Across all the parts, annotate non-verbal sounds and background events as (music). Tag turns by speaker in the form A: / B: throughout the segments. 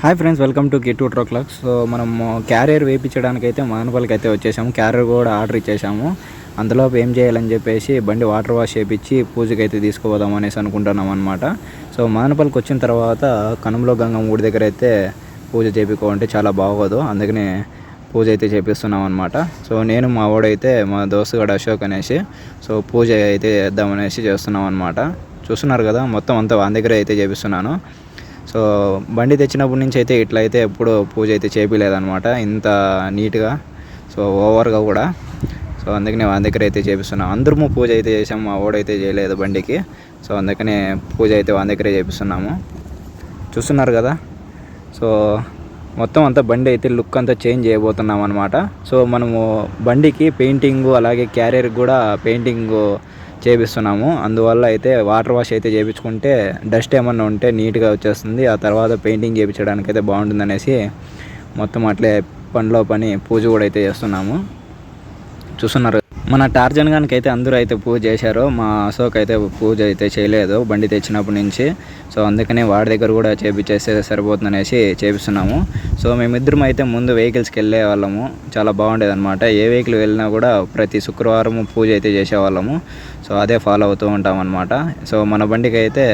A: Hi friends welcome to కిట్ టూ ట్రో క్లాక్ సో మనం క్యారియర్ వేయించడానికి అయితే మానపల్లికి అయితే వచ్చేసాము. క్యారియర్ కూడా ఆర్డర్ ఇచ్చేసాము. అందులో ఏం చేయాలని చెప్పేసి బండి వాటర్ వాష్ చేయించి పూజకి అయితే తీసుకుపోదాం అనేసి అనుకుంటున్నాం అనమాట సో మానపల్లికి వచ్చిన తర్వాత కనుమలో గంగమ్మ గుడి దగ్గర అయితే పూజ చేపించుకోవాలంటే చాలా బాగోదు. అందుకనే పూజ అయితే చేపిస్తున్నాం అనమాట సో నేను మా వాడైతే మా దోస్తుగాడు అశోక్ అనేసి సో పూజ అయితే చేద్దామనేసి చేస్తున్నాం అనమాట చూస్తున్నారు కదా మొత్తం అంతా వాని దగ్గర అయితే చేపిస్తున్నాను. సో బండి తెచ్చినప్పటి నుంచి అయితే ఇట్లా అయితే ఎప్పుడు పూజ అయితే చేపిలేదనమాట ఇంత నీట్గా సో ఓవర్గా కూడా. సో అందుకనే వాళ్ళ దగ్గర అయితే చేపిస్తున్నాం. అందరము పూజ అయితే చేసాము మా ఓడైతే చేయలేదు బండికి. సో అందుకనే పూజ అయితే వాళ్ళ దగ్గరే చేపిస్తున్నాము. చూస్తున్నారు కదా? సో మొత్తం అంతా బండి అయితే లుక్ అంతా చేంజ్ చేయబోతున్నాం అనమాట సో మనము బండికి పెయింటింగ్ అలాగే క్యారియర్ కూడా పెయింటింగ్ చేపిస్తున్నాము. అందువల్ల అయితే వాటర్ వాష్ అయితే చేయించుకుంటే డస్ట్ ఏమన్నా ఉంటే నీట్గా వచ్చేస్తుంది. ఆ తర్వాత పెయింటింగ్ చేయించడానికి అయితే బాగుంటుంది అనేసి మొత్తం అట్లే పనిలో పని పూజ కూడా అయితే చేస్తున్నాము. చూస్తున్నారు మన టార్జన్ గన్కి అయితే అందరూ అయితే పూజ చేశారు. మా అశోక్ అయితే పూజ అయితే చేయలేదు. బండి తెచ్చినప్పటి నుంచి. సో అందుకనే వాడి దగ్గర కూడా చేపించేస్తే సరిపోతుంది అనేసి చేపిస్తున్నాము. సో మేమిద్దరం అయితే ముందు వెహికల్స్కి వెళ్ళే వాళ్ళము. చాలా బాగుండేది అనమాట ఏ వెహికల్ వెళ్ళినా కూడా ప్రతి శుక్రవారం పూజ అయితే చేసేవాళ్ళము. సో అదే ఫాలో అవుతూ ఉంటాం అనమాట సో మన బండికి అయితే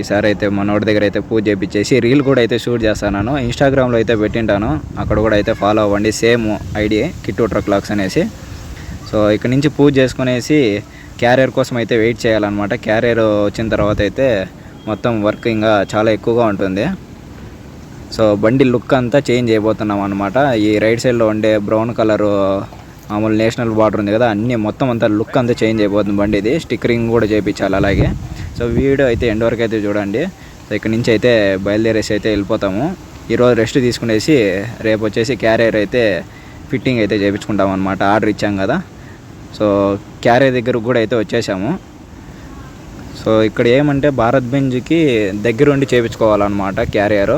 A: ఈసారి అయితే మనోడి దగ్గర అయితే పూజ చేయించేసి రీల్ కూడా అయితే షూట్ చేస్తాను ఇన్స్టాగ్రామ్లో అయితే పెట్టింటాను. అక్కడ కూడా అయితే ఫాలో అవ్వండి. Same ID Kittu truck lakhs అనేసి. సో ఇక్కడ నుంచి పూజ చేసుకునేసి క్యారియర్ కోసం అయితే వెయిట్ చేయాలన్నమాట. క్యారియర్ వచ్చిన తర్వాత అయితే మొత్తం వర్క్ ఇంకా చాలా ఎక్కువగా ఉంటుంది. సో బండి లుక్ అంతా చేంజ్ అయిపోతున్నాం అనమాట ఈ రైట్ సైడ్లో ఉండే బ్రౌన్ కలర్ మామూలు నేషనల్ బార్డర్ ఉంది కదా అన్నీ మొత్తం అంతా లుక్ అంతా చేంజ్ అయిపోతుంది బండి ఇది స్టిక్కరింగ్ కూడా చేయించాలి అలాగే. సో వీడియో అయితే ఎండ్ వరకు అయితే చూడండి. సో ఇక్కడ నుంచి అయితే బయలుదేరేసి అయితే వెళ్ళిపోతాము. ఈరోజు రెస్ట్ తీసుకునేసి రేపు వచ్చేసి క్యారియర్ అయితే ఫిట్టింగ్ అయితే చేయించుకుంటాం అనమాట ఆర్డర్ ఇచ్చాం కదా. సో క్యారియర్ దగ్గర కూడా అయితే వచ్చేసాము. సో ఇక్కడ ఏమంటే భారత్ బెంజ్కి దగ్గరుండి చేయించుకోవాలన్నమాట క్యారియర్.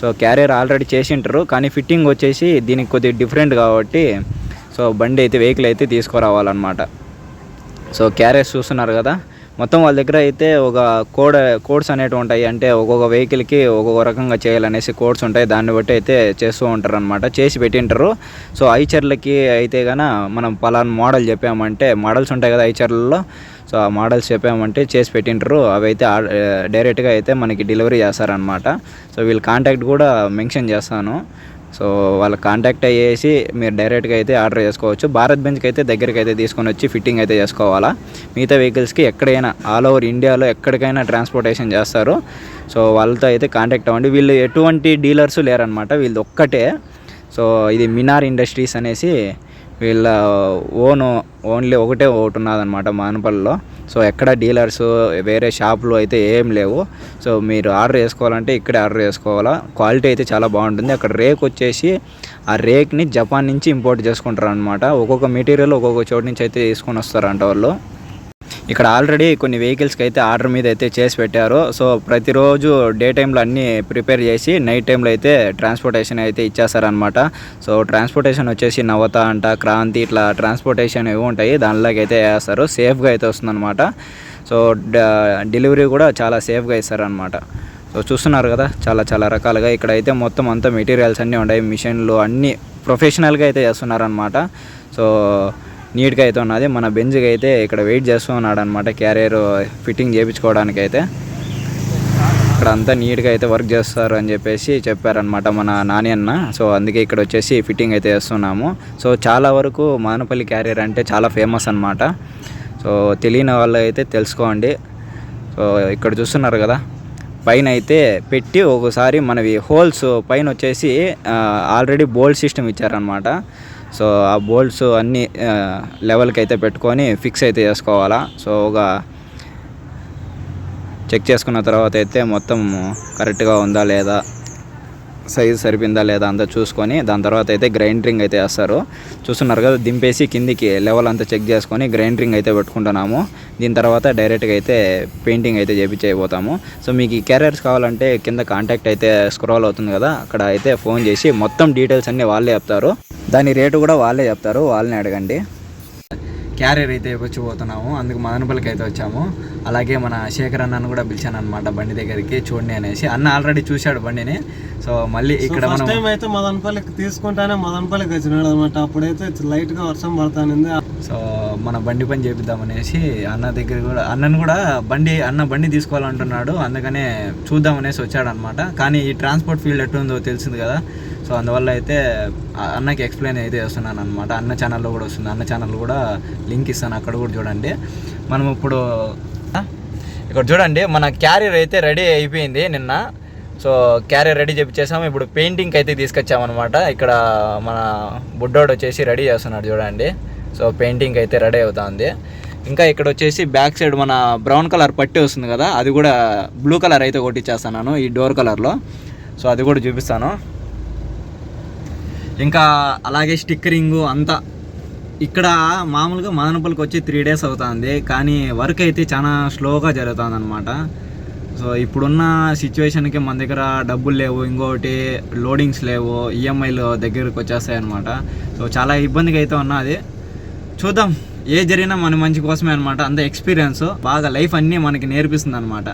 A: సో క్యారియర్ ఆల్రెడీ చేసింటారు కానీ ఫిట్టింగ్ వచ్చేసి దీనికి కొద్దిగా డిఫరెంట్ కాబట్టి సో బండి అయితే వెహికల్ అయితే తీసుకురావాలన్నమాట. సో క్యారియర్స్ చూస్తున్నారు కదా మొత్తం వాళ్ళ దగ్గర అయితే ఒక కోడ్ కోడ్స్ అనేటివి ఉంటాయి. అంటే ఒక్కొక్క వెహికల్కి ఒక్కొక్క రకంగా చేయాలనేసి కోడ్స్ ఉంటాయి. దాన్ని బట్టి అయితే చేస్తూ ఉంటారు అనమాట చేసి పెట్టింటారు. సో ఐచర్లకి అయితే కన మనం పలానా మోడల్ చెప్పామంటే మోడల్స్ ఉంటాయి కదా ఐచర్లలో. సో ఆ మోడల్స్ చెప్పామంటే చేసి పెట్టింటారు. అవి అయితే డైరెక్ట్గా అయితే మనకి డెలివరీ చేస్తారనమాట సో వీళ్ళ కాంటాక్ట్ కూడా మెన్షన్ చేస్తాను. సో వాళ్ళ కాంటాక్ట్ అయ్యేసి మీరు డైరెక్ట్గా అయితే ఆర్డర్ చేసుకోవచ్చు. భారత్ బెంచ్కి అయితే దగ్గరికి అయితే తీసుకొని వచ్చి ఫిట్టింగ్ అయితే చేసుకోవాలా. మిగతా వెహికల్స్కి ఎక్కడైనా ఆల్ ఓవర్ ఇండియాలో ఎక్కడికైనా ట్రాన్స్పోర్టేషన్ చేస్తారు. సో వాళ్ళతో అయితే కాంటాక్ట్ అవ్వండి. వీళ్ళు ఎటువంటి డీలర్స్ లేరనమాట వీళ్ళు ఒక్కటే. సో ఇది మినార్ ఇండస్ట్రీస్ అనేసి వీళ్ళ ఓన్ ఓన్లీ ఒకటే ఒకటి ఉన్నదనమాట మానపల్లిలో. సో ఎక్కడ డీలర్స్ వేరే షాపులు అయితే ఏం లేవు. సో మీరు ఆర్డర్ చేసుకోవాలంటే ఇక్కడే ఆర్డర్ చేసుకోవాలా క్వాలిటీ అయితే చాలా బాగుంటుంది. అక్కడ రేక్ వచ్చేసి ఆ రేక్ని జపాన్ నుంచి ఇంపోర్ట్ చేసుకుంటారు అనమాట ఒక్కొక్క మెటీరియల్ ఒక్కొక్క చోటు నుంచి అయితే తీసుకొని వస్తారంట వాళ్ళు. ఇక్కడ ఆల్రెడీ కొన్ని వెహికల్స్కి అయితే ఆర్డర్ మీద అయితే చేసి పెట్టారు. సో ప్రతిరోజు డే టైంలో అన్నీ ప్రిపేర్ చేసి నైట్ టైంలో అయితే ట్రాన్స్పోర్టేషన్ అయితే ఇచ్చేస్తారనమాట సో ట్రాన్స్పోర్టేషన్ వచ్చేసి నవత అంట క్రాంతి ఇట్లా ట్రాన్స్పోర్టేషన్ ఇవి ఉంటాయి. దానిలోకి అయితే వేస్తారు సేఫ్గా అయితే వస్తుందన్నమాట. సో డెలివరీ కూడా చాలా సేఫ్గా ఇస్తారనమాట సో చూస్తున్నారు కదా చాలా చాలా రకాలుగా. ఇక్కడ అయితే మొత్తం అంతా మెటీరియల్స్ అన్నీ ఉన్నాయి. మిషన్లు అన్నీ ప్రొఫెషనల్గా అయితే చేస్తున్నారనమాట సో నీట్గా అయితే ఉన్నది. మన బెంజ్కి అయితే ఇక్కడ వెయిట్ చేస్తూ ఉన్నాడు అనమాట క్యారియర్ ఫిట్టింగ్ చేయించుకోవడానికి అయితే ఇక్కడ అంతా నీట్గా అయితే వర్క్ చేస్తారు అని చెప్పేసి చెప్పారనమాట మన నాని అన్న. సో అందుకే ఇక్కడ వచ్చేసి ఫిట్టింగ్ అయితే చేస్తున్నాము. సో చాలా వరకు మానపల్లి క్యారియర్ అంటే చాలా ఫేమస్ అనమాట సో తెలియని వాళ్ళు అయితే తెలుసుకోండి. సో ఇక్కడ చూస్తున్నారు కదా పైన అయితే పెట్టి ఒకసారి మనవి హోల్స్ పైన వచ్చేసి ఆల్రెడీ బోల్డ్ సిస్టమ్ ఇచ్చారనమాట సో ఆ బోల్ట్స్ అన్ని లెవెల్కి అయితే పెట్టుకొని ఫిక్స్ అయితే చేసుకోవాలా. సో ఒక చెక్ చేసుకున్న తర్వాత అయితే మొత్తం కరెక్ట్గా ఉందా లేదా సైజ్ సరిపోయిందా లేదా అంతా చూసుకొని దాని తర్వాత అయితే గ్రైండరింగ్ అయితే వేస్తారు. చూస్తున్నారు కదా దింపేసి కిందికి లెవెల్ అంతా చెక్ చేసుకొని గ్రైండరింగ్ అయితే పెట్టుకుంటున్నాము. దీని తర్వాత డైరెక్ట్గా అయితే పెయింటింగ్ అయితే చేయించబోతాము సో మీకు ఈ కెరియర్స్ కావాలంటే కింద కాంటాక్ట్ అయితే స్క్రోల్ అవుతుంది కదా అక్కడ అయితే ఫోన్ చేసి మొత్తం డీటెయిల్స్ అన్నీ వాళ్ళే చెప్తారు. దాని రేటు కూడా వాళ్ళే చెప్తారు వాళ్ళని అడగండి. క్యారియర్ అయితే వచ్చిపోతున్నాము. అందుకు మదనపల్లికి అయితే వచ్చాము. అలాగే మన శేఖర్ అన్నను కూడా పిలిచాను అనమాట బండి దగ్గరికి చూడండి అనేసి. అన్న ఆల్రెడీ చూశాడు బండిని. సో మళ్ళీ ఇక్కడ మనం
B: టైం అయితే మదనపల్లికి తీసుకుంటానే మదనపల్లికి వచ్చినాడు అనమాట అప్పుడైతే లైట్గా వర్షం పడతానింది.
A: సో మన బండి పని చేపిద్దాం అనేసి అన్న దగ్గర కూడా అన్నను కూడా బండి అన్న బండి తీసుకోవాలంటున్నాడు. అందుకనే చూద్దాం అనేసి వచ్చాడు అనమాట కానీ ఈ ట్రాన్స్పోర్ట్ ఫీల్డ్ ఎట్టుందో తెలిసింది కదా. సో అందువల్ల అయితే అన్నకి ఎక్స్ప్లెయిన్ అయితే చేస్తున్నాను అనమాట అన్న ఛానల్లో కూడా వస్తుంది. అన్న ఛానల్ కూడా లింక్ ఇస్తాను. అక్కడ కూడా చూడండి. మనం ఇప్పుడు ఇక్కడ చూడండి మన క్యారియర్ అయితే రెడీ అయిపోయింది నిన్న. సో క్యారియర్ రెడీ చేపించేసాము. ఇప్పుడు పెయింటింగ్ అయితే తీసుకొచ్చామన్నమాట. ఇక్కడ మన బుడ్డోడు వచ్చేసి రెడీ చేస్తున్నాడు చూడండి. సో పెయింటింగ్ అయితే రెడీ అవుతుంది. ఇంకా ఇక్కడ వచ్చేసి బ్యాక్ సైడ్ మన బ్రౌన్ కలర్ పట్టి వస్తుంది కదా అది కూడా బ్లూ కలర్ అయితే కొట్టిచ్చేస్తాను ఈ డోర్ కలర్లో సో అది కూడా చూపిస్తాను. ఇంకా అలాగే స్టిక్కరింగ్ అంతా. ఇక్కడ మామూలుగా మదనపల్లికి వచ్చి త్రీ డేస్ అవుతుంది. కానీ వర్క్ అయితే చాలా స్లోగా జరుగుతుంది అనమాట సో ఇప్పుడున్న సిచ్యువేషన్కి మన దగ్గర డబ్బులు లేవు. ఇంకోటి లోడింగ్స్ లేవు. ఈఎంఐలు దగ్గరకు వచ్చేస్తాయి అనమాట సో చాలా ఇబ్బందిగా అయితే ఉన్నది. చూద్దాం. ఏ జరిగినా మన మంచి కోసమే అనమాట అంత ఎక్స్పీరియన్స్. బాగా లైఫ్ అన్నీ మనకి నేర్పిస్తుంది అనమాట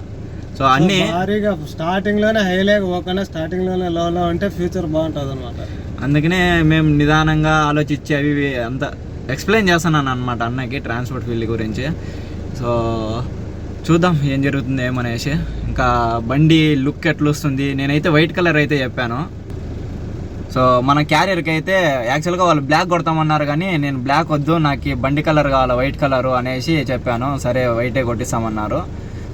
A: సో అన్నీ
B: స్టార్టింగ్లోనే హైలేగా పోకుండా స్టార్టింగ్లోనే లో లో ఉంటే ఫ్యూచర్ బాగుంటుంది అనమాట
A: అందుకనే మేము నిదానంగా ఆలోచించి అవి ఇవి అంత ఎక్స్ప్లెయిన్ చేస్తున్నాను అనమాట అన్నకి ట్రాన్స్పోర్ట్ ఫీల్డ్ గురించి. సో చూద్దాం ఏం జరుగుతుంది ఏమనేసి ఇంకా బండి లుక్ ఎట్లా వస్తుంది నేనైతే వైట్ కలర్ అయితే చెప్పాను. సో మన క్యారియర్కి అయితే యాక్చువల్గా వాళ్ళు బ్లాక్ కొడతామన్నారు కానీ నేను బ్లాక్ వద్దు నాకు బండి కలర్ కావాలి వైట్ కలరు అనేసి చెప్పాను. సరే వైటే కొట్టిస్తామన్నారు.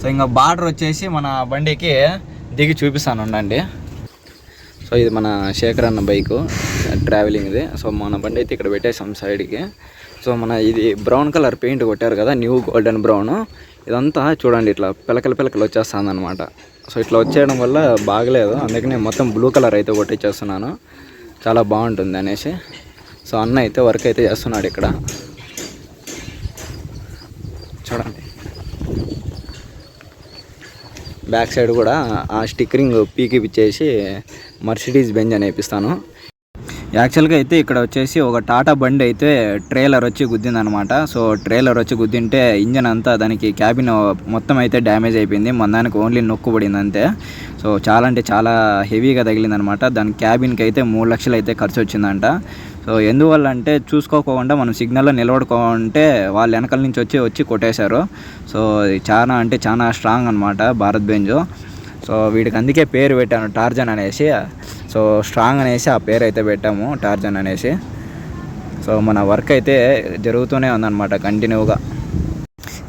A: సో ఇంకా బార్డర్ వచ్చేసి మన బండికి దిగి చూపిస్తాను ఉండండి. సో ఇది మన శేఖర్ అన్న బైకు ట్రావెలింగ్ది. సో మన బండి అయితే ఇక్కడ పెట్టేసాం సైడ్కి. సో మన ఇది బ్రౌన్ కలర్ పెయింట్ కొట్టారు కదా న్యూ గోల్డెన్ బ్రౌన్. ఇదంతా చూడండి ఇట్లా పిలకలు పిలకలు వచ్చేస్తుందన్నమాట. సో ఇట్లా వచ్చేయడం వల్ల బాగలేదు. నేను మొత్తం బ్లూ కలర్ అయితే కొట్టించేస్తున్నాను చాలా బాగుంటుంది అనేసి. సో అన్న అయితే వర్క్ అయితే చేస్తున్నాడు ఇక్కడ. చూడండి. బ్యాక్ సైడ్ కూడా ఆ స్టిక్కరింగ్ పీకి పిచ్చేసి మర్సిడీస్ బెంజ్ అని వేపిస్తాను యాక్చువల్గా అయితే ఇక్కడ వచ్చేసి ఒక టాటా బండి అయితే ట్రైలర్ వచ్చి గుద్దిందనమాట. సో ట్రైలర్ వచ్చి గుద్దింటే ఇంజన్ అంతా దానికి క్యాబిన్ మొత్తం అయితే డ్యామేజ్ అయిపోయింది. మన దానికి ఓన్లీ నొక్కు పడింది అంతే. సో చాలా అంటే చాలా హెవీగా తగిలిందనమాట. దాని క్యాబిన్కి అయితే మూడు లక్షలు అయితే ఖర్చు వచ్చిందంట. సో ఎందువల్ల అంటే చూసుకోకుండా మనం సిగ్నల్లో నిలబడుకుంటే వాళ్ళు వెనకాల నుంచి వచ్చి వచ్చి కొట్టేశారు. సో చాలా అంటే చాలా స్ట్రాంగ్ అనమాట భారత్ బెంజ్. సో వీడికి అందుకే పేరు పెట్టాను టార్జన్ అనేసి. సో స్ట్రాంగ్ అనేసి ఆ పేరు అయితే పెట్టాము టార్జన్ అనేసి. సో మన వర్క్ అయితే జరుగుతూనే ఉందన్నమాట కంటిన్యూగా.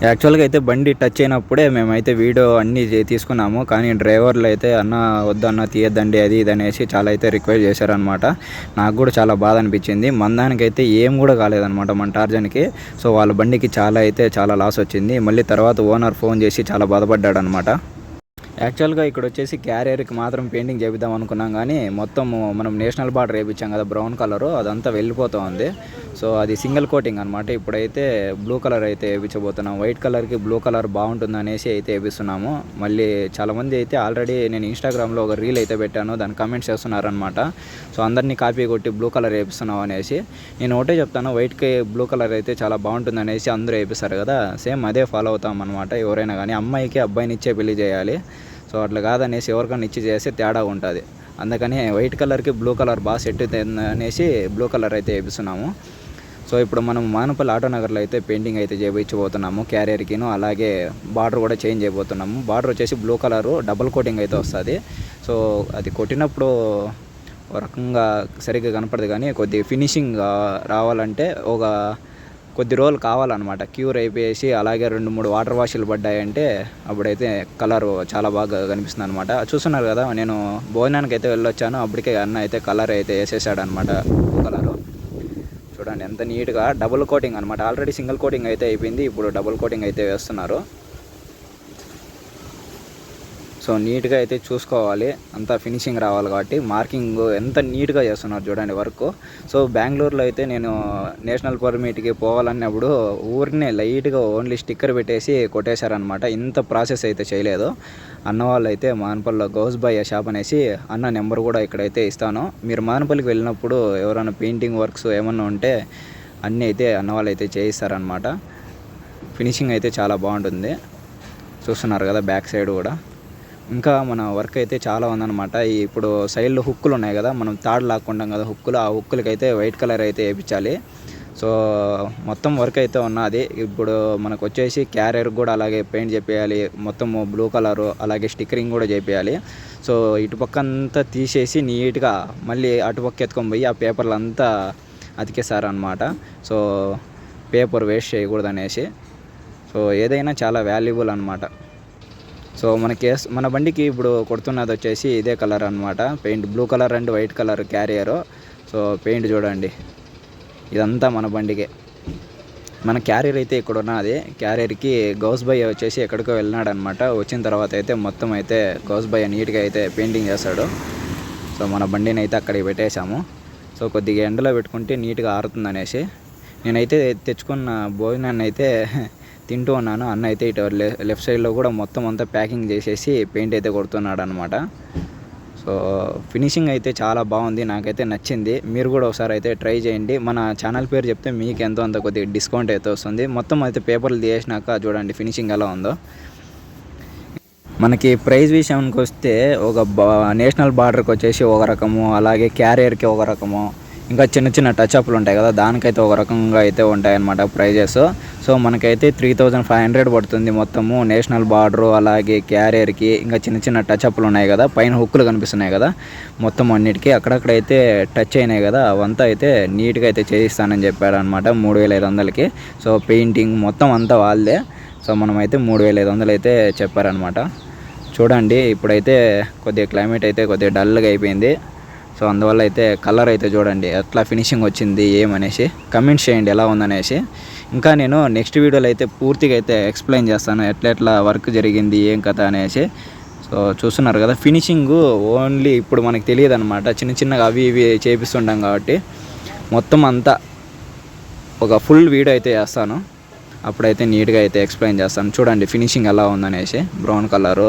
A: యాక్చువల్గా అయితే బండి టచ్ అయినప్పుడే మేమైతే వీడియో అన్నీ తీసుకున్నాము. కానీ డ్రైవర్లు అయితే అన్న వద్దన్న తీయద్దండి అది ఇది అనేసి చాలా అయితే రిక్వెస్ట్ చేశారనమాట నాకు కూడా చాలా బాధ అనిపించింది. మందానికి అయితే ఏం కూడా కాలేదన్నమాట మన టార్జన్కి. సో వాళ్ళ బండికి చాలా అయితే చాలా లాస్ వచ్చింది. మళ్ళీ తర్వాత ఓనర్ ఫోన్ చేసి చాలా బాధపడ్డాడు అనమాట యాక్చువల్గా ఇక్కడ వచ్చేసి క్యారియర్కి మాత్రం పెయింటింగ్ చేపిద్దాం అనుకున్నాం కానీ మొత్తం మనం నేషనల్ బార్డర్ వేయించాం కదా బ్రౌన్ కలరు అదంతా వెళ్ళిపోతూ ఉంది. సో అది సింగిల్ కోటింగ్ అనమాట ఇప్పుడైతే బ్లూ కలర్ అయితే వేయించబోతున్నాం వైట్ కలర్కి బ్లూ కలర్ బాగుంటుంది అనేసి అయితే వేపిస్తున్నాము. మళ్ళీ చాలామంది అయితే ఆల్రెడీ నేను ఇన్స్టాగ్రామ్లో ఒక రీల్ అయితే పెట్టాను. దాని కమెంట్స్ చేస్తున్నారనమాట సో అందరినీ కాపీ కొట్టి బ్లూ కలర్ వేపిస్తున్నాం అనేసి. నేను ఒకటే చెప్తాను వైట్కి బ్లూ కలర్ అయితే చాలా బాగుంటుంది అనేసి అందరూ వేపిస్తారు కదా. సేమ్ అదే ఫాలో అవుతాం అనమాట ఎవరైనా కానీ. అమ్మాయికి అబ్బాయిని ఇచ్చే పెళ్ళి చేయాలి. సో అట్లా కాదనేసి ఎవరికైనా ఇచ్చి చేస్తే తేడా ఉంటుంది. అందుకని వైట్ కలర్కి బ్లూ కలర్ బాగా సెట్ అనేసి బ్లూ కలర్ అయితే వేపిస్తున్నాము. సో ఇప్పుడు మనం మానపల్లి ఆటోనగర్లో అయితే పెయింటింగ్ అయితే చేయించబోతున్నాము క్యారియర్కిను. అలాగే బార్డర్ కూడా చేంజ్ చేయబోతున్నాము బార్డర్ వచ్చేసి బ్లూ కలరు డబుల్ కోటింగ్ అయితే వస్తుంది. సో అది కొట్టినప్పుడు రకంగా సరిగ్గా కనపడదు కానీ కొద్ది ఫినిషింగ్ రావాలంటే ఒక కొద్ది రోజులు కావాలన్నమాట. క్యూర్ అయిపోయేసి అలాగే రెండు మూడు వాటర్ వాషులు పడ్డాయంటే అప్పుడైతే కలర్ చాలా బాగా కనిపిస్తుంది అనమాట చూస్తున్నారు కదా నేను భోజనానికి అయితే వెళ్ళొచ్చాను. అప్పటికే అన్న అయితే కలర్ అయితే వేసేసాడు అనమాట కలరు. చూడండి ఎంత నీట్గా డబుల్ కోటింగ్ అనమాట ఆల్రెడీ సింగిల్ కోటింగ్ అయితే అయిపోయింది. ఇప్పుడు డబుల్ కోటింగ్ అయితే వేస్తున్నారు. సో నీట్గా అయితే చూసుకోవాలి. అంతా ఫినిషింగ్ రావాలి కాబట్టి మార్కింగ్ ఎంత నీట్గా చేస్తున్నారు చూడండి వర్క్. సో బెంగళూరులో అయితే నేను నేషనల్ పర్మిట్కి పోవాలన్నప్పుడు ఊరినే లైట్గా ఓన్లీ స్టిక్కర్ పెట్టేసి కొట్టేశారనమాట ఇంత ప్రాసెస్ అయితే చేయలేదు. అన్న వాళ్ళు అయితే మానపల్లిలో గౌస్ బాయ్ షాప్ అనేసి అన్న నెంబర్ కూడా ఇక్కడైతే ఇస్తాను. మీరు మానపల్లికి వెళ్ళినప్పుడు ఎవరైనా పెయింటింగ్ వర్క్స్ ఏమన్నా ఉంటే అన్నీ అయితే అన్న వాళ్ళు అయితే చేయిస్తారనమాట ఫినిషింగ్ అయితే చాలా బాగుంటుంది. చూస్తున్నారు కదా బ్యాక్ సైడ్ కూడా. ఇంకా మన వర్క్ అయితే చాలా ఉందన్నమాట. ఇప్పుడు సైడ్లో హుక్కులు ఉన్నాయి కదా మనం తాడు లాక్కుంటాం కదా హుక్కులు ఆ హుక్కులకైతే వైట్ కలర్ అయితే వేయించాలి సో మొత్తం వర్క్ అయితే ఉన్నది ఇప్పుడు మనకు వచ్చేసి క్యారియర్ కూడా అలాగే పెయింట్ చేపేయాలి మొత్తం బ్లూ కలరు అలాగే స్టిక్కరింగ్ కూడా చేపేయాలి. సో ఇటుపక్క అంతా తీసేసి నీట్గా మళ్ళీ అటుపక్క ఎత్తుకొని పోయి ఆ పేపర్లు అంతా అతికేసారనమాట సో పేపర్ వేస్ట్ చేయకూడదు అనేసి సో ఏదైనా చాలా వాల్యుబుల్ అనమాట సో మనకి ఎస్- మన బండికి ఇప్పుడు కొడుతున్నది వచ్చేసి ఇదే కలర్ అనమాట paint blue colour and white colour carrier. So paint చూడండి. ఇదంతా మన బండికే. మన క్యారియర్ అయితే ఇక్కడ ఉన్నది క్యారియర్కి గౌస్ బయ్య వచ్చేసి ఎక్కడికో వెళ్ళినాడు అనమాట వచ్చిన తర్వాత అయితే మొత్తం అయితే గౌస్ బయ్య నీట్గా అయితే పెయింటింగ్ చేస్తాడు. సో మన బండిని అయితే అక్కడికి పెట్టేశాము. సో కొద్దిగా ఎండలో పెట్టుకుంటే నీట్గా ఆరుతుంది అనేసి నేనైతే తెచ్చుకున్న భోజనాన్ని అయితే తింటూ ఉన్నాను. అన్న అయితే ఇటు లెఫ్ట్ సైడ్లో కూడా మొత్తం అంతా ప్యాకింగ్ చేసేసి పెయింట్ అయితే కొడుతున్నాడు అనమాట సో ఫినిషింగ్ అయితే చాలా బాగుంది. నాకైతే నచ్చింది. మీరు కూడా ఒకసారి అయితే ట్రై చేయండి. మన ఛానల్ పేరు చెప్తే మీకు ఎంతో అంత కొద్దిగా డిస్కౌంట్ అయితే వస్తుంది. మొత్తం అయితే పేపర్లు తీసేసినాక చూడండి ఫినిషింగ్ ఎలా ఉందో. మనకి ప్రైజ్ విషయానికి వస్తే ఒక బా నేషనల్ బార్డర్కి వచ్చేసి ఒక రకము అలాగే క్యారియర్కి ఒక రకము ఇంకా చిన్న చిన్న టచ్ అప్లు ఉంటాయి కదా దానికైతే ఒక రకంగా అయితే ఉంటాయన్నమాట ప్రైజెస్ సో మనకైతే త్రీ థౌజండ్ ఫైవ్ హండ్రెడ్ పడుతుంది మొత్తము నేషనల్ బార్డరు అలాగే క్యారియర్కి ఇంకా చిన్న చిన్న టచ్ అప్లు ఉన్నాయి కదా పైన హుక్కులు కనిపిస్తున్నాయి కదా మొత్తం అన్నిటికీ అక్కడక్కడైతే టచ్ అయినాయి కదా అవంతా అయితే నీట్గా అయితే చేయిస్తానని చెప్పాడు అనమాట మూడు వేల ఐదు వందలకి. సో పెయింటింగ్ మొత్తం అంతా వాళ్ళదే. సో మనమైతే మూడు వేల ఐదు వందలు అయితే చెప్పారనమాట చూడండి ఇప్పుడైతే కొద్దిగా క్లైమేట్ అయితే కొద్దిగా డల్గా అయిపోయింది. సో అందువల్ల అయితే కలర్ అయితే చూడండి ఎట్లా ఫినిషింగ్ వచ్చింది ఏమనేసి కమెంట్స్ చేయండి ఎలా ఉందనేసి. ఇంకా నేను నెక్స్ట్ వీడియోలో అయితే పూర్తిగా అయితే ఎక్స్ప్లెయిన్ చేస్తాను ఎట్లా ఎట్లా వర్క్ జరిగింది ఏం కథ అనేసి. సో చూస్తున్నారు కదా ఫినిషింగ్ ఓన్లీ ఇప్పుడు మనకు తెలియదు అనమాట చిన్న చిన్నగా అవి ఇవి చేపిస్తుంటాం కాబట్టి. మొత్తం అంతా ఒక ఫుల్ వీడియో అయితే చేస్తాను. అప్పుడైతే నీట్గా అయితే ఎక్స్ప్లెయిన్ చేస్తాను. చూడండి ఫినిషింగ్ ఎలా ఉందనేసి. Brown colour.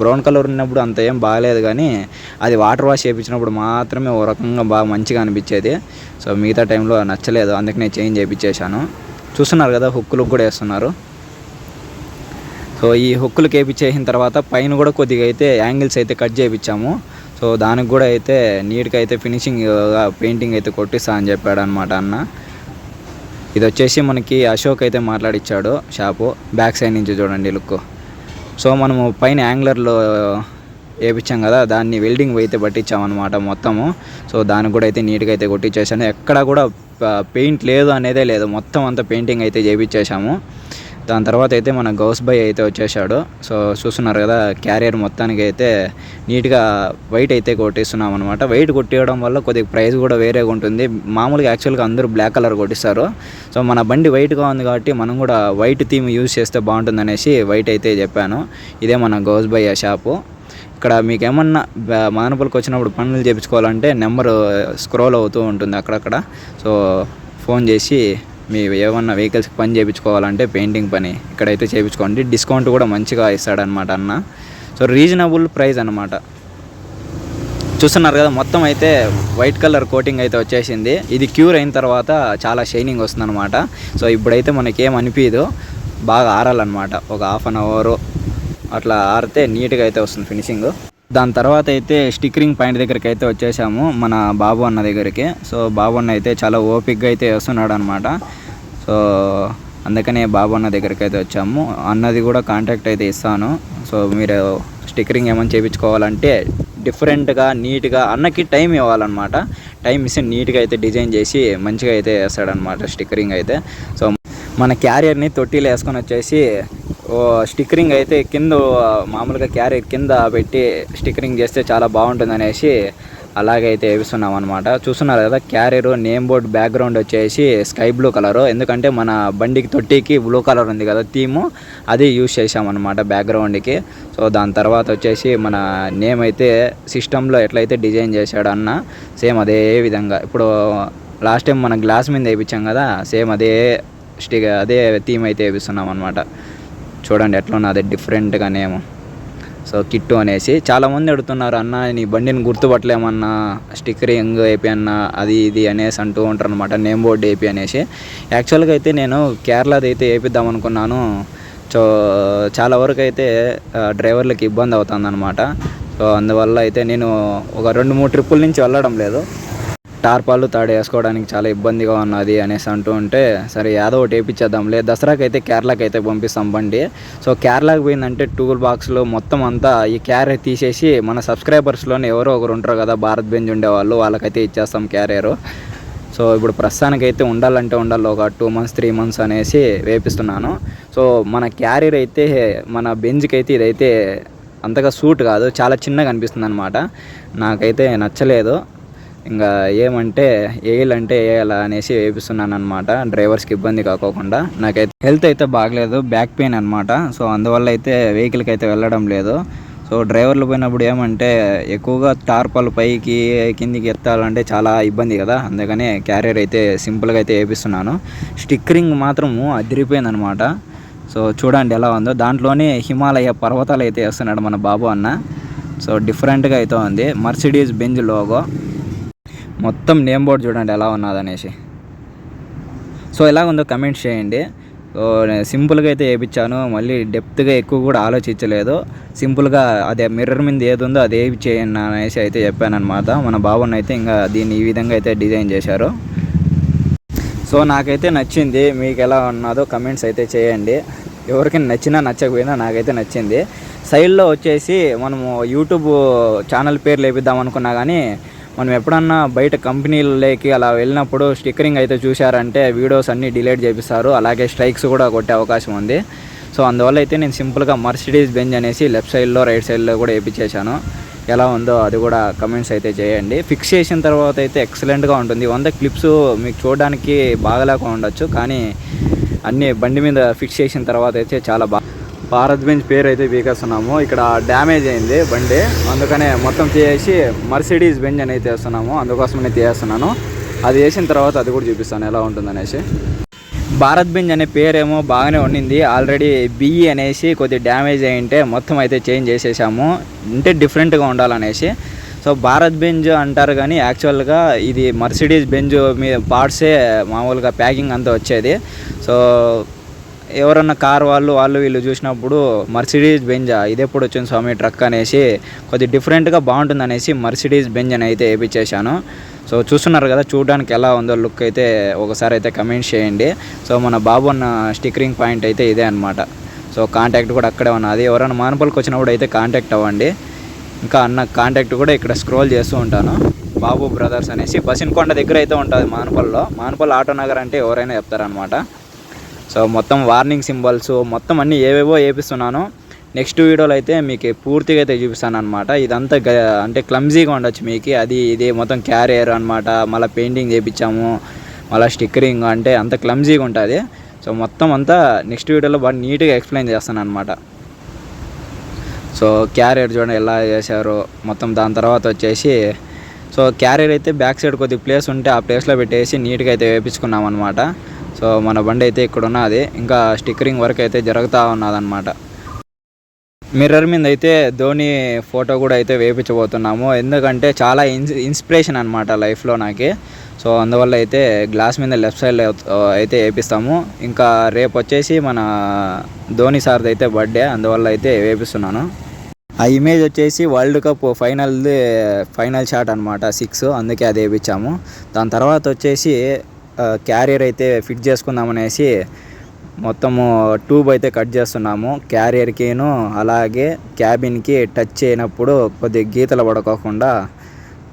A: బ్రౌన్ కలర్ ఉన్నప్పుడు అంత ఏం బాగాలేదు కానీ అది వాటర్ వాష్ చేయించినప్పుడు మాత్రమే ఓ రకంగా బాగా మంచిగా అనిపించేది. సో మిగతా టైంలో నచ్చలేదు. అందుకనే చేంజ్ చేయించేశాను. చూస్తున్నారు కదా హుక్కులు కూడా వేస్తున్నారు. సో ఈ హుక్కులు కేపించేసిన తర్వాత పైన కూడా కొద్దిగా అయితే యాంగిల్స్ అయితే కట్ చేయించాము. సో దానికి కూడా అయితే నీట్గా అయితే ఫినిషింగ్ పెయింటింగ్ అయితే కొట్టిస్తా అని చెప్పాడు అనమాట అన్న. ఇది వచ్చేసి మనకి అశోక్ అయితే మాట్లాడిచ్చాడు షాపు బ్యాక్ సైడ్ నుంచి చూడండి లుక్. సో మనము పైన యాంగ్లర్లో వేపించాం కదా దాన్ని వెల్డింగ్ అయితే పట్టించామన్నమాట మొత్తము. సో దానికి కూడా అయితే నీట్గా అయితే కొట్టించేసాను ఎక్కడ కూడా పెయింట్ లేదు అనేదే లేదు. మొత్తం అంతా పెయింటింగ్ అయితే చేయించేసాము దాని తర్వాత అయితే మన గౌస్ బై అయితే వచ్చేసాడు సో చూస్తున్నారు కదా క్యారియర్ మొత్తానికి అయితే నీట్గా వైట్ అయితే కొట్టిస్తున్నాం అనమాట వైట్ కొట్టేయడం వల్ల కొద్దిగా ప్రైస్ కూడా వేరేగా ఉంటుంది. మామూలుగా యాక్చువల్గా అందరూ బ్లాక్ కలర్ కొట్టిస్తారు. సో మన బండి వైట్గా ఉంది కాబట్టి మనం కూడా వైట్ థీమ్ యూజ్ చేస్తే బాగుంటుంది అనేసి వైట్ అయితే చెప్పాను. ఇదే మన గౌస్ బై షాపు. ఇక్కడ మీకు ఏమన్నా బ- మదనపల్లికి వచ్చినప్పుడు పనులు చేయించుకోవాలంటే నెంబరు స్క్రోల్ అవుతూ ఉంటుంది అక్కడక్కడ. సో ఫోన్ చేసి మీ ఏమన్నా వెహికల్స్కి పని చేయించుకోవాలంటే పెయింటింగ్ పని. ఇక్కడైతే చేయించుకోండి డిస్కౌంట్ కూడా మంచిగా ఇస్తాడనమాట అన్న. సో రీజనబుల్ ప్రైస్ అనమాట చూస్తున్నారు కదా మొత్తం అయితే వైట్ కలర్ కోటింగ్ అయితే వచ్చేసింది. ఇది క్యూర్ అయిన తర్వాత చాలా షైనింగ్ వస్తుందన్నమాట. సో ఇప్పుడైతే మనకి ఏం అనిపించదు బాగా ఆరాలన్నమాట. ఒక హాఫ్ అన్ అవరు అట్లా ఆరితే నీట్గా అయితే వస్తుంది ఫినిషింగ్ దాని తర్వాత అయితే స్టిక్కరింగ్ పాయింట్ దగ్గరికి అయితే వచ్చేసాము మన బాబు అన్న దగ్గరికి. సో బాబు అన్న అయితే చాలా ఓపిక్గా అయితే వస్తున్నాడు అనమాట సో అందుకనే బాబు అన్న దగ్గరికి అయితే వచ్చాము. అన్నది కూడా కాంటాక్ట్ అయితే ఇస్తాను. సో మీరు స్టిక్కరింగ్ ఏమైనా చేయించుకోవాలంటే డిఫరెంట్గా నీట్గా అన్నకి టైం ఇవ్వాలన్నమాట. టైం ఇస్తే నీట్గా అయితే డిజైన్ చేసి మంచిగా అయితే వేస్తాడనమాట స్టిక్కరింగ్ అయితే. సో మన క్యారియర్ని తొట్టిలో వేసుకొని వచ్చేసి స్టిక్కరింగ్ అయితే కింద మామూలుగా క్యారీ కింద పెట్టి స్టిక్కరింగ్ చేస్తే చాలా బాగుంటుంది అనేసి అలాగైతే వేపిస్తున్నాం అనమాట చూస్తున్నారు కదా క్యారియర్ నేమ్ బోర్డ్ బ్యాక్గ్రౌండ్ వచ్చేసి స్కై బ్లూ కలరు. ఎందుకంటే మన బండికి తొట్టికి బ్లూ కలర్ ఉంది కదా థీము అది యూజ్ చేసామన్నమాట బ్యాక్గ్రౌండ్కి. సో దాని తర్వాత వచ్చేసి మన నేమ్ అయితే సిస్టంలో ఎట్లయితే డిజైన్ చేశాడు అన్న సేమ్ అదే విధంగా. ఇప్పుడు లాస్ట్ టైం మన గ్లాస్ మీద వేయించాం కదా సేమ్ అదే స్టిక్ అదే థీమ్ అయితే వేపిస్తున్నాం అనమాట చూడండి ఎట్లా ఉన్నది డిఫరెంట్గా నేమ్ సో కిట్టు అనేసి చాలామంది అడుగుతున్నారు అన్న నీ బండిని గుర్తుపట్టలేమన్నా స్టిక్కరింగ్ ఏపీ అన్న అది ఇది అనేసి అంటూ ఉంటారు అనమాట నేమ్ బోర్డు ఏపీ అనేసి. యాక్చువల్గా అయితే నేను కేరళది అయితే వేపిద్దాం అనుకున్నాను. సో చాలా వరకు అయితే డ్రైవర్లకు ఇబ్బంది అవుతుంది సో అందువల్ల అయితే నేను ఒక రెండు మూడు ట్రిప్పుల నుంచి వెళ్ళడం లేదు. టార్పాలు తాడు వేసుకోవడానికి చాలా ఇబ్బందిగా ఉన్నది అనేసి అంటూ ఉంటే సరే ఏదో ఒకటి వేయించేద్దాంలే దసరాకి అయితే కేరళకి అయితే పంపిస్తాం బండి. సో కేరళకి పోయిందంటే టూల్ బాక్స్లో మొత్తం అంతా ఈ క్యారియర్ తీసేసి మన సబ్స్క్రైబర్స్లోనే ఎవరో ఒకరు ఉంటారు కదా భారత్ బెంజ్ ఉండేవాళ్ళు వాళ్ళకైతే ఇచ్చేస్తాం క్యారియర్. సో ఇప్పుడు ప్రస్తుతానికైతే ఉండాలంటే ఉండాలి ఒక టూ మంత్స్ త్రీ మంత్స్ అనేసి వేపిస్తున్నాను. సో మన క్యారియర్ అయితే మన బెంజ్కి అయితే ఇదైతే అంతగా సూట్ కాదు చాలా చిన్నగా అనిపిస్తుంది అనమాట నాకైతే నచ్చలేదు. ఇంకా ఏమంటే వేయాలంటే వేయాలా అనేసి వేపిస్తున్నాను అనమాట డ్రైవర్స్కి ఇబ్బంది కాకోకుండా. నాకైతే హెల్త్ అయితే బాగలేదు బ్యాక్ పెయిన్ అనమాట సో అందువల్ల అయితే వెహికల్కి అయితే వెళ్ళడం లేదు. సో డ్రైవర్లు పోయినప్పుడు ఏమంటే ఎక్కువగా టార్పల్ పైకి కిందికి ఎత్తాలంటే చాలా ఇబ్బంది కదా. అందుకనే క్యారియర్ అయితే సింపుల్గా అయితే వేపిస్తున్నాను. స్టిక్కరింగ్ మాత్రము అదిరిపోయిందనమాట సో చూడండి ఎలా ఉందో. దాంట్లోనే హిమాలయ పర్వతాలు అయితే వేస్తున్నాడు మన బాబు అన్న. సో డిఫరెంట్గా అయితే ఉంది. Mercedes Benz logo. మొత్తం నేమ్ బోర్డ్ చూడండి ఎలా ఉన్నది అనేసి సో ఎలా ఉందో కమెంట్స్ చేయండి సింపుల్గా అయితే వేయించాను మళ్ళీ డెప్త్గా ఎక్కువ కూడా ఆలోచించలేదు. సింపుల్గా అదే మిర్రర్ మీద ఏది ఉందో అది ఏవి చేయండి అనేసి అయితే చెప్పానమాట మన బాబుని అయితే ఇంకా దీన్ని ఈ విధంగా అయితే డిజైన్ చేశారు. సో నాకైతే నచ్చింది. మీకు ఎలా ఉన్నదో కమెంట్స్ అయితే చేయండి. ఎవరికైనా నచ్చినా నచ్చకపోయినా నాకైతే నచ్చింది. సైడ్లో వచ్చేసి మనము యూట్యూబ్ ఛానల్ పేరు లేపిద్దాం అనుకున్నా కానీ మనం ఎప్పుడన్నా బయట కంపెనీలకి అలా వెళ్ళినప్పుడు స్టిక్కరింగ్ అయితే చూశారంటే వీడియోస్ అన్నీ డిలీట్ చేపిస్తారు. అలాగే స్ట్రైక్స్ కూడా కొట్టే అవకాశం ఉంది. సో అందువల్ల అయితే నేను సింపుల్గా మర్సిడీస్ బెంజ్ అనేసి లెఫ్ట్ సైడ్లో రైట్ సైడ్లో కూడా వేయించేశాను ఎలా ఉందో అది కూడా కమెంట్స్ అయితే చేయండి. ఫిక్స్ చేసిన తర్వాత అయితే ఎక్సలెంట్గా ఉంటుంది. వంద క్లిప్స్ మీకు చూడడానికి బాగలేక ఉండొచ్చు. కానీ అన్నీ బండి మీద ఫిక్స్ చేసిన తర్వాత అయితే చాలా బాగా భారత్ బెంచ్ పేరు అయితే పీకేస్తున్నాము. ఇక్కడ డ్యామేజ్ అయింది బండి. అందుకనే మొత్తం తీసేసి మర్సిడీస్ బెంజ్ అని అయితే వేస్తున్నాము నేను తీసేస్తున్నాను అది వేసిన తర్వాత అది కూడా చూపిస్తాను ఎలా ఉంటుందనేసి భారత్ బెంజ్ అనే పేరేమో బాగానే ఉండింది. ఆల్రెడీ బిఈ అనేసి కొద్ది డ్యామేజ్ అయింటే మొత్తం అయితే చేంజ్ చేసేసాము. అంటే డిఫరెంట్గా ఉండాలనేసి. సో భారత్ బెంజ్ అంటారు కానీ యాక్చువల్గా ఇది మర్సిడీస్ బెంజ్ మీ పార్ట్సే మామూలుగా ప్యాకింగ్ అంతా వచ్చేది. సో ఎవరన్నా కార్ వాళ్ళు వాళ్ళు వీళ్ళు చూసినప్పుడు మర్సిడీస్ బెంజా ఇది ఎప్పుడు వచ్చింది స్వామి ట్రక్ అనేసి కొద్ది డిఫరెంట్గా బాగుంటుంది అనేసి మర్సిడీస్ బెంజ్ అని అయితే వేయించేశాను సో చూస్తున్నారు కదా చూడడానికి ఎలా ఉందో లుక్ అయితే ఒకసారి అయితే కమెంట్ చేయండి. సో మన బాబు అన్న స్టిక్కరింగ్ పాయింట్ అయితే ఇదే అనమాట సో కాంటాక్ట్ కూడా అక్కడే ఉన్నది ఎవరైనా మానపల్లికి వచ్చినప్పుడు అయితే కాంటాక్ట్ అవ్వండి. ఇంకా అన్న కాంటాక్ట్ కూడా ఇక్కడ స్క్రోల్ చేస్తూ ఉంటాను. బాబు బ్రదర్స్ అనేసి బసిన్కొండ దగ్గర అయితే ఉంటుంది మానపల్లో. మానపల్ ఆటో నగర్ అంటే ఎవరైనా చెప్తారనమాట సో మొత్తం వార్నింగ్ సింబల్స్ మొత్తం అన్నీ ఏవేవో వేపిస్తున్నాను నెక్స్ట్ వీడియోలో అయితే మీకు పూర్తిగా అయితే చూపిస్తాను అనమాట ఇదంతా గ- అంటే క్లమ్జీగా ఉండొచ్చు మీకు. అది ఇది మొత్తం క్యారియర్ అనమాట మళ్ళీ పెయింటింగ్ చేయించాము మళ్ళీ స్టిక్కరింగ్ అంటే అంత క్లమ్జీగా ఉంటుంది. సో మొత్తం అంతా నెక్స్ట్ వీడియోలో బాగా నీట్గా ఎక్స్ప్లెయిన్ చేస్తాను అనమాట సో క్యారియర్ చూడండి ఎలా చేశారు. మొత్తం దాని తర్వాత వచ్చేసి సో క్యారియర్ అయితే బ్యాక్ సైడ్ కొద్ది ప్లేస్ ఉంటే ఆ ప్లేస్లో పెట్టేసి నీట్గా అయితే వేపించుకున్నాం అనమాట సో మన బండి అయితే ఇక్కడ ఉన్నది ఇంకా స్టిక్కరింగ్ వర్క్ అయితే జరుగుతూ ఉన్నదన్నమాట. మిర్రర్ మీద అయితే ధోని ఫోటో కూడా అయితే వేపించబోతున్నాము. ఎందుకంటే చాలా ఇన్స్ ఇన్స్పిరేషన్ అనమాట లైఫ్లో నాకు. సో అందువల్ల అయితే గ్లాస్ మీద లెఫ్ట్ సైడ్ అయితే వేపిస్తాము. ఇంకా రేపు వచ్చేసి మన ధోని సార్ది అయితే బర్త్డే. అందువల్ల అయితే వేపిస్తున్నాను. ఆ ఇమేజ్ వచ్చేసి వరల్డ్ కప్ ఫైనల్ది ఫైనల్ షాట్ అనమాట సిక్స్. అందుకే అది వేయించాము దాని తర్వాత వచ్చేసి క్యారియర్ అయితే ఫిట్ చేసుకుందామనేసి మొత్తము ట్యూబ్ అయితే కట్ చేస్తున్నాము. క్యారియర్కిను అలాగే క్యాబిన్కి టచ్ చేయనప్పుడు కొద్దిగా గీతలు పడుకోకుండా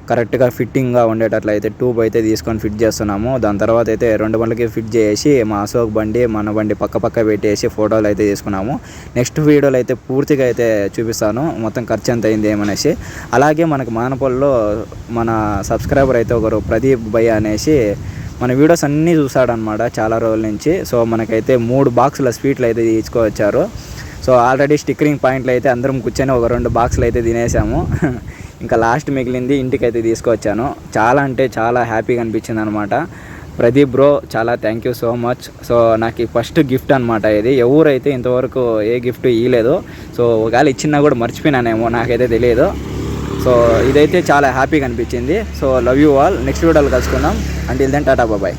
A: కరెక్ట్గా ఫిట్టింగ్గా ఉండేటట్లయితే ట్యూబ్ అయితే తీసుకొని ఫిట్ చేస్తున్నాము. దాని తర్వాత అయితే రెండు బండ్లకి ఫిట్ చేసి మా అశోక్ బండి మన బండి పక్క పక్క పెట్టేసి ఫోటోలు అయితే తీసుకున్నాము. నెక్స్ట్ వీడియోలో అయితే పూర్తిగా అయితే చూపిస్తాను. మొత్తం ఖర్చు ఎంత అయింది ఏమనేసి. అలాగే మనకు మానపల్లిలో మన సబ్స్క్రైబర్ అయితే ఒకరు ప్రదీప్ భయ్య అనేసి మన వీడియోస్ అన్నీ చూసాడనమాట చాలా రోజుల నుంచి. సో మనకైతే మూడు బాక్సుల స్వీట్లు అయితే తీసుకువచ్చారు సో ఆల్రెడీ స్టిక్కరింగ్ పాయింట్లు అయితే అందరం కూర్చొని ఒక రెండు బాక్సులు అయితే తినేసాము. (laughs) ఇంకా లాస్ట్ మిగిలింది ఇంటికి అయితే తీసుకొచ్చాను. చాలా అంటే చాలా హ్యాపీగా అనిపించింది అనమాట ప్రదీప్ బ్రో చాలా thank you so much. So నాకు ఈ ఫస్ట్ గిఫ్ట్ అనమాట ఇది. ఎవరైతే ఇంతవరకు ఏ గిఫ్ట్ ఇవ్వలేదు సో ఒకవేళ ఇచ్చినా కూడా మర్చిపోయినానేమో నాకైతే తెలియదు. సో ఇదైతే చాలా హ్యాపీగా అనిపించింది. So love you all. Next వీడియోలో కలుసుకుందాం. అంటిల్ దెన్ టాటా బాబాయ్